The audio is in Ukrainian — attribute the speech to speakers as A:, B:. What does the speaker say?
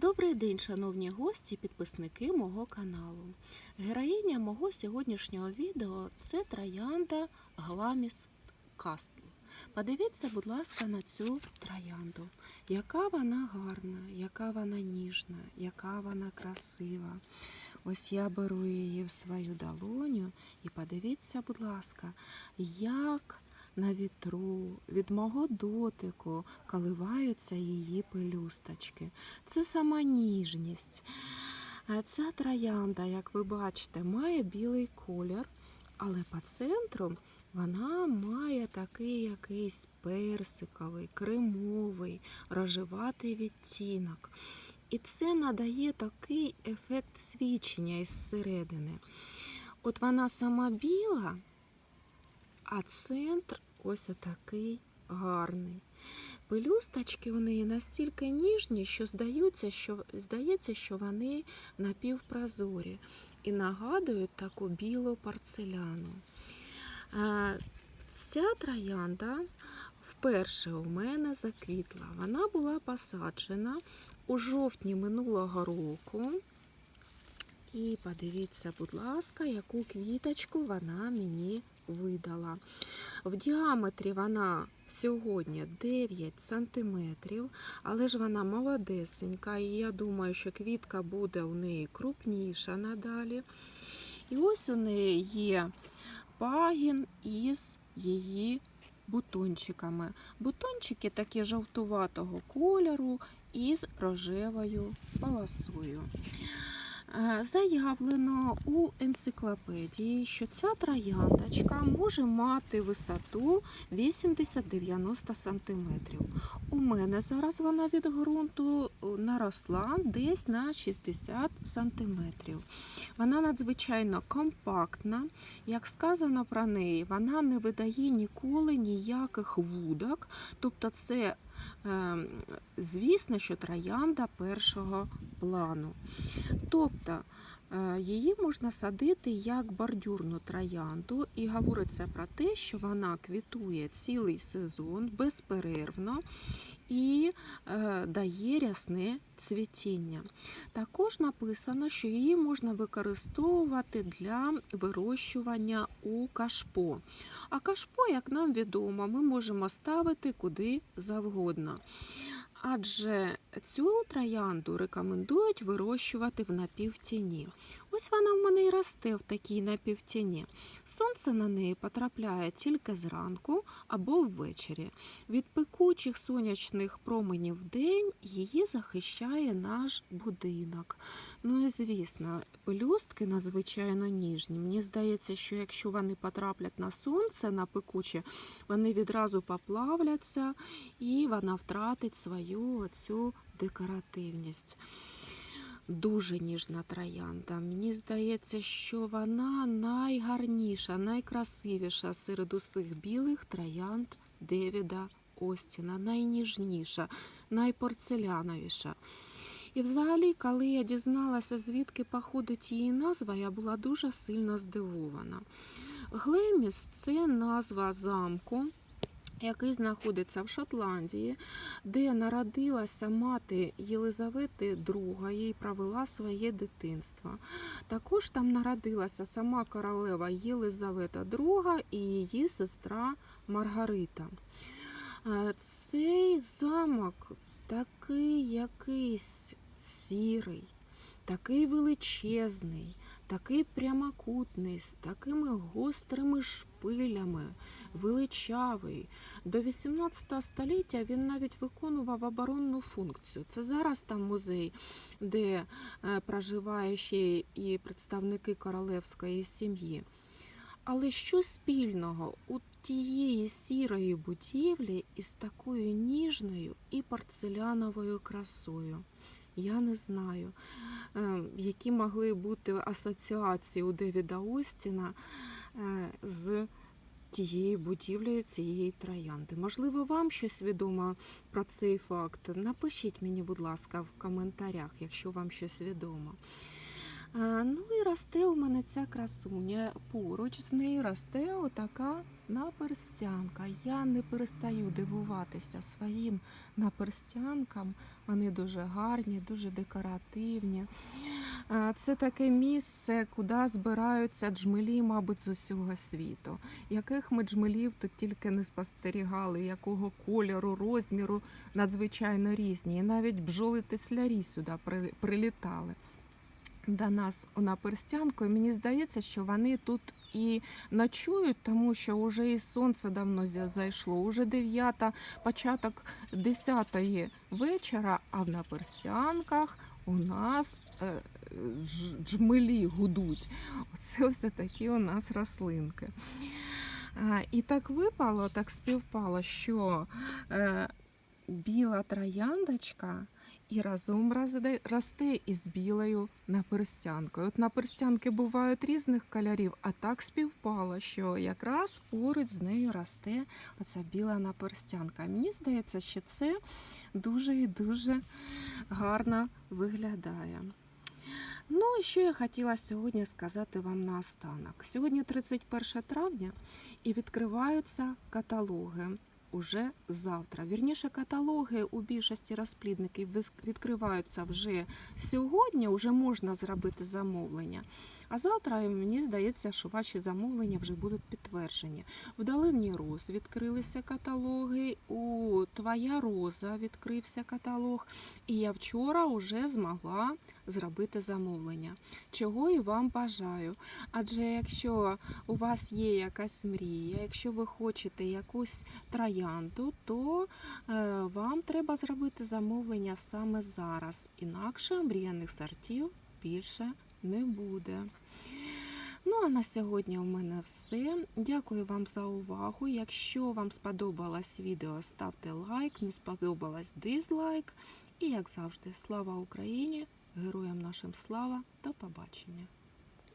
A: Добрий день, шановні гості, підписники мого каналу. Героїня мого сьогоднішнього відео це троянда Гламіс Кастл. Подивіться, будь ласка, на цю троянду. Яка вона гарна, яка вона ніжна, яка вона красива. Ось я беру її в свою долоню і подивіться, будь ласка, як на вітру від мого дотику коливаються її пелюсточки. Це сама ніжність. Ця троянда, як ви бачите, має білий колір, але по центру вона має такий якийсь персиковий, кремовий, рожеватий відтінок. І це надає такий ефект свічення із середини. От вона сама біла, а центр ось отакий гарний. Пелюсточки у неї настільки ніжні, що здається, що, здається, що вони напівпрозорі і нагадують таку білу порцеляну. Ця троянда вперше у мене заквітла. Вона була посаджена у жовтні минулого року. І подивіться, будь ласка, яку квіточку вона мені видала. В діаметрі вона сьогодні 9 сантиметрів, але ж вона молодесенька, і я думаю, що квітка буде у неї крупніша надалі. І ось у неї є пагін із її бутончиками. Бутончики такі жовтуватого кольору із рожевою полосою. Е, Заявлено у енциклопедії, що ця трояндочка може мати висоту 80-90 см. У мене зараз вона від ґрунту е, наросла десь на 60 см. Вона надзвичайно компактна. Як сказано про неї, вона не видає ніколи ніяких вудок. Тобто, це, звісно, що троянда першого плану. Тобто її можна садити як бордюрну троянду, і говориться про те, що вона квітує цілий сезон безперервно і е, дає рясне цвітіння. Також написано, що її можна використовувати для вирощування у кашпо. А кашпо, як нам відомо, ми можемо ставити куди завгодно. Адже цю троянду рекомендують вирощувати в напівтіні. Ось вона в мене і росте в такій напівтіні. Сонце на неї потрапляє тільки зранку або ввечері. Від пекучих сонячних променів в день її захищає наш будинок. Ну і звісно, пелюстки надзвичайно ніжні. Мені здається, що якщо вони потраплять на сонце на пекуче, вони відразу поплавляться і вона втратить свою цю декоративність. Дуже ніжна троянда. Мені здається, що вона найгарніша, найкрасивіша серед усіх білих троянд Девіда Остіна, найніжніша, найпорцеляновіша. І взагалі, коли я дізналася, звідки походить її назва, я була дуже сильно здивована. Глеміс це назва замку, який знаходиться в Шотландії, де народилася мати Єлизавети II і провела своє дитинство. Також там народилася сама королева Єлизавета II і її сестра Маргарита. Е, Цей замок такий якийсь сірий, такий величезний, такий прямокутний, з такими гострими шпилями, величавий. До 18 століття він навіть виконував оборонну функцію. Це зараз там музей, де е, проживає ще і представники королевської сім'ї. Але що спільного у тієї сірої будівлі із такою ніжною і порцеляновою красою? Я не знаю, е, які могли бути асоціації у Девіда Остіна е, з тією будівлею цієї троянди. Можливо, вам щось відомо про цей факт. Напишіть мені, будь ласка, в коментарях, якщо вам щось відомо. Ну і росте у мене ця красуня. Поруч з нею росте отака наперстянка. Я не перестаю дивуватися своїм наперстянкам. Вони дуже гарні, дуже декоративні. Це таке місце, куди збираються джмелі, мабуть, з усього світу. Яких ми джмелів тут тільки не спостерігали, якого кольору, розміру надзвичайно різні. І навіть бджоли теслярі сюди при- прилітали до нас на перстянку. І мені здається, що вони тут і ночують, тому що вже і сонце давно зайшло, уже 9, початок 10 вечора, а в наперстянках у нас е, джмелі гудуть. Оце ось такі у нас рослинки. І так випало, так співпало, що е, біла трояндочка і разом росте із білою наперстянкою. От наперстянки бувають різних кольорів, а так співпало, що якраз поруч з нею росте оця біла наперстянка. Мені здається, що це дуже і дуже гарно виглядає. Ну і що я хотіла сьогодні сказати вам наостанок. Сьогодні 31 травня і відкриваються каталоги уже завтра. Вірніше, каталоги у більшості розплідників відкриваються вже сьогодні, вже можна зробити замовлення. А завтра мені здається, що ваші замовлення вже будуть підтверджені. В Долині Роз відкрилися каталоги, у Твоя Роза відкрився каталог, і я вчора вже змогла зробити замовлення, чого і вам бажаю. Адже якщо у вас є якась мрія, якщо ви хочете якусь троянду, то е, вам треба зробити замовлення саме зараз. Інакше мріяних сортів більше не буде. Ну а на сьогодні у мене все. Дякую вам за увагу. Якщо вам сподобалось відео, ставте лайк, не сподобалось дизлайк. І як завжди, слава Україні! Героям нашим слава! До побачення!